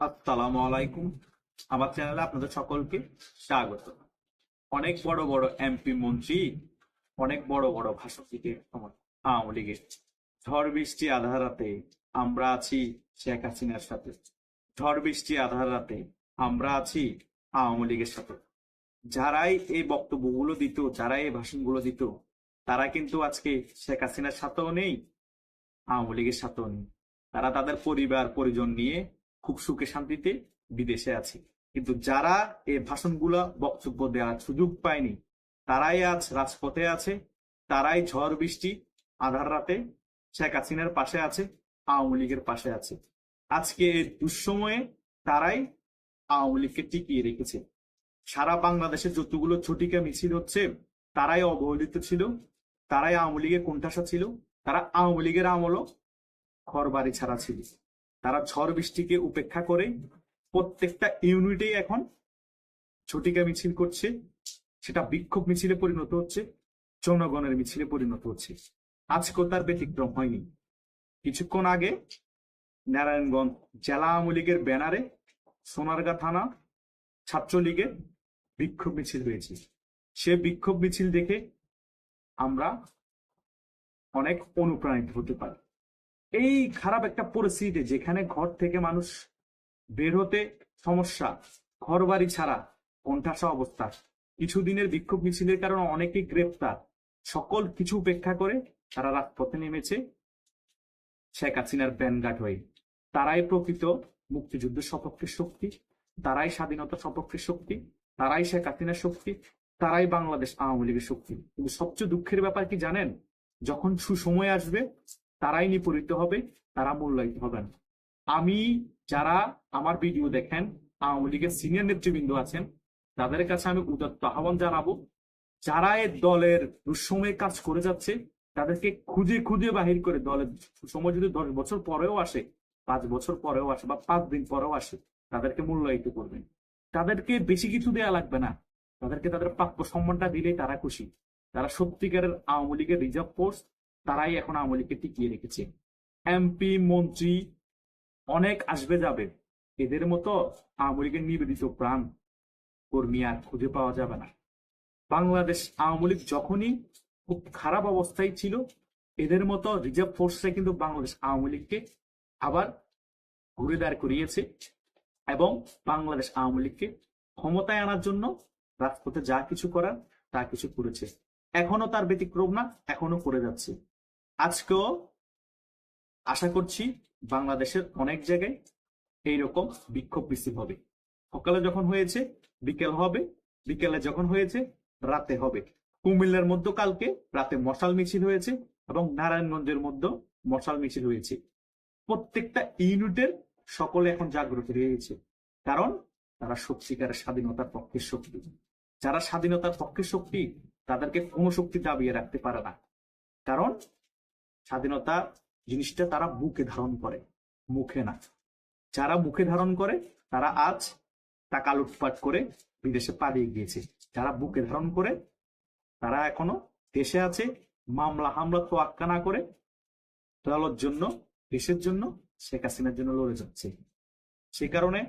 আসসালামু আলাইকুম। আমার চ্যানেলে আপনাদের সকলকে স্বাগত। অনেক বড় বড় এমপি মন্ত্রী, অনেক বড় বড় ভাষণ আমার আওয়ামী লীগের ঝড় বৃষ্টি আধার রাতে আমরা আছি শেখ হাসিনার সাথে। ঝড় বৃষ্টি আধার রাতে আমরা আছি আওয়ামী লীগের সাথে। যারাই এই বক্তব্যগুলো দিত, যারাই এই ভাষণগুলো দিত, তারা কিন্তু আজকে শেখ হাসিনার সাথেও নেই, আওয়ামী লীগের সাথেও নেই। তারা তাদের পরিবার, পরিজন নিয়ে খুব সুখে শান্তিতে বিদেশে আছে। কিন্তু যারা এই ভাষণগুলো বক্তব্য দেওয়ার সুযোগ পায়নি, তারাই আজ রাজপথে আছে, তারাই ঝড় বৃষ্টি, আধার রাতে শেখ হাসিনার পাশে আছে, আওয়ামী লীগের পাশে আছে। আজকে এই দুঃসময়ে তারাই আওয়ামী লীগকে টিকিয়ে রেখেছে। সারা বাংলাদেশে যতগুলো ছটিকা মিছিল হচ্ছে, তারাই অবহেলিত ছিল, তারাই আওয়ামী লীগের কোণঠাসা ছিল, তারা আওয়ামী লীগের আমলও ঘর বাড়ি ছাড়া ছিল। তারা ঝড় বৃষ্টিকে উপেক্ষা করে প্রত্যেকটা ইউনিটেই এখন ছটিকা মিছিল করছে। সেটা বিক্ষোভ মিছিলে পরিণত হচ্ছে, জনগণের মিছিলে পরিণত হচ্ছে। আজকেও তার ব্যতিক্রম হয়নি। কিছুক্ষণ আগে নারায়ণগঞ্জ জেলা আওয়ামী লীগের ব্যানারে সোনারগাঁ থানা ছাত্রলীগের বিক্ষোভ মিছিল হয়েছে। সে বিক্ষোভ মিছিল দেখে আমরা অনেক অনুপ্রাণিত হতে পারি। এই খারাপ একটা পরিস্থিতিতে যেখানে ঘর থেকে মানুষ বের হতে সমস্যা ঘর বাড়ি ছাড়া কণ্ঠাসা অবস্থা, কিছুদিনের বিক্ষোভ মিছিলের কারণে অনেকেই গ্রেপ্তার। সকল কিছু উপেক্ষা করে তারা রাজপথে নেমেছে শেখ হাসিনার ব্যানগাট হয়ে। তারাই প্রকৃত মুক্তিযুদ্ধ সপক্ষের শক্তি, তারাই স্বাধীনতা সপক্ষের শক্তি, তারাই শেখ হাসিনার শক্তি, তারাই বাংলাদেশ আওয়ামী লীগের শক্তি। কিন্তু সবচেয়ে দুঃখের ব্যাপার কি জানেন? যখন সুসময় আসবে তারাই নিপরিত হবে, তারা মূল্যায়িত হবেন আমি যারা আমার ভিডিও দেখেন, আওয়ামী লীগের সিনিয়র নেতৃবৃন্দ আছেন, তাদের কাছে আমি উদাত্ত আহ্বান জানাব, যারা এই দলের দুঃসময়ে কাজ করে যাচ্ছে, তাদেরকে খুঁজে খুঁজে বাহির করে দলের সময় যদি দশ বছর পরেও আসে, পাঁচ বছর পরেও আসে বা পাঁচ দিন পরেও আসে, তাদেরকে মূল্যায়িত করবেন তাদেরকে বেশি কিছু দেয়া লাগবে না। তাদেরকে তাদের প্রাপ্য সম্মানটা দিলেই তারা খুশি। তারা সত্যিকারের আওয়ামী লীগের রিজার্ভ ফোর্স তারাই এখন আওয়ামী লীগকে টিকিয়ে রেখেছে। এমপি, মন্ত্রী অনেক আসবে যাবে। এদের মতো আওয়ামী লীগের নিবেদিত প্রাণ কর্মী আর খুঁজে পাওয়া যাবে না। বাংলাদেশ আওয়ামী লীগ যখনই খুব খারাপ অবস্থায় ছিল, এদের মতো রিজার্ভ ফোর্সরা কিন্তু বাংলাদেশ আওয়ামী লীগকে আবার ঘুরে দাঁড় করিয়েছে এবং বাংলাদেশ আওয়ামী লীগকে ক্ষমতায় আনার জন্য রাজপথে যা কিছু করার তা কিছু করেছে। এখনও তার ব্যতিক্রম না, এখনও করে যাচ্ছে। আজকেও আশা করছি বাংলাদেশের অনেক জায়গায় এইরকম বিক্ষোভ মিছিল হবে। সকালে যখন হয়েছে, বিকেল হবে, বিকেলে যখন হয়েছে, রাতে হবে। কুমিল্লার মধ্যে কালকে, রাতে মশাল মিছিল হয়েছে এবং নারায়ণগঞ্জের মধ্যে মশাল মিছিল হয়েছে। প্রত্যেকটা ইউনিটের সকলে এখন জাগ্রত রয়েছে, কারণ তারা সত্যিকারের স্বাধীনতার পক্ষের শক্তি। যারা স্বাধীনতার পক্ষের শক্তি, তাদেরকে কোনো শক্তি দাবিয়ে রাখতে পারে না। কারণ স্বাধীনতা জিনিসটা তারা বুকে ধারণ করে, মুখে না। যারা মুখে ধারণ করে, তারা আজ টাকা লুটপাট করে বিদেশে পালিয়ে গিয়েছে। যারা বুকে ধারণ করে, তারা এখনও দেশে আছে, মামলা হামলা তো আক্কা না করে দলের জন্য, দেশের জন্য, শেখ হাসিনার জন্য লড়ে যাচ্ছে। সে কারণে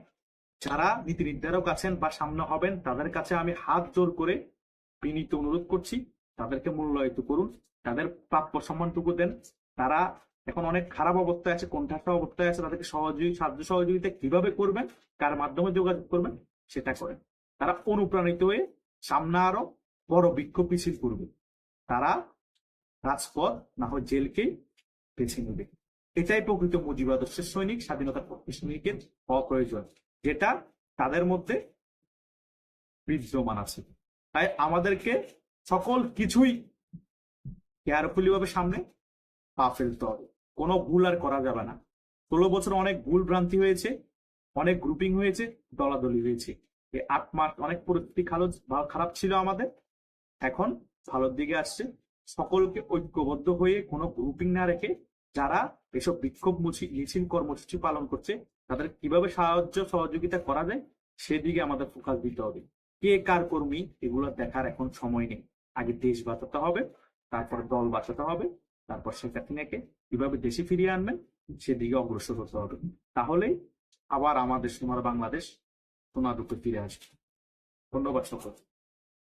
যারা নীতি নির্ধারক আছেন বা সামনে হবেন, তাদের কাছে আমি হাত জোর করে বিনীত অনুরোধ করছি তাদেরকে মূল্যায়িত করুন, তাদের প্রাপ্য সম্মানটুকু দেন। তারা এখন অনেক খারাপ অবস্থায় আছে কোনঠাসা অবস্থায় আছে, তাদেরকে সহযোগী, সাহায্য সহযোগিতা কীভাবে করবেন, কার মাধ্যমে যোগাযোগ করবেন, সেটা করেন। তারা অনুপ্রাণিত হয়ে সামনে আরও বড় বিক্ষোভ মিছিল করবে। তারা রাজপথ, না হয় জেলকেই বেছে নেবে। এটাই প্রকৃত মুজিব আদর্শের সৈনিক স্বাধীনতার পক্ষের সৈনিকের হওয়া প্রয়োজন যেটা তাদের মধ্যে বিদ্যমান আছে। তাই আমাদেরকে সকল কিছুই কেয়ারফুলি ভাবে সামনে পা ফেলতে হবে। কোনো ভুল আর করা যাবে না। ষোলো বছর অনেক ভুল ভ্রান্তি হয়েছে, অনেক গ্রুপিং হয়েছে, দলাদলি হয়েছে। আট মাস অনেক পরিস্থিতি খারাপ ছিল আমাদের। এখন ভালোর দিকে আসছে। সকলকে ঐক্যবদ্ধ হয়ে কোনো গ্রুপিং না রেখে যারা এসব বিক্ষোভ মুছি- মিছিল, কর্মসূচি পালন করছে, তাদের কীভাবে সাহায্য, সহযোগিতা করা যায়, সেদিকে আমাদের ফোকাস দিতে হবে। কে কার কর্মী, এগুলো দেখার এখন সময় নেই। আগে দেশ বাঁচাতে হবে, তারপর দল বাঁচাতে হবে, তারপর শেখ হাসিনাকে কীভাবে দেশে ফিরিয়ে আনবেন, সেদিকে অগ্রসর হতে হবে। তাহলেই আবার আমাদের সোনার বাংলাদেশ সোনার রূপে ফিরে আসবে। ধন্যবাদ সকল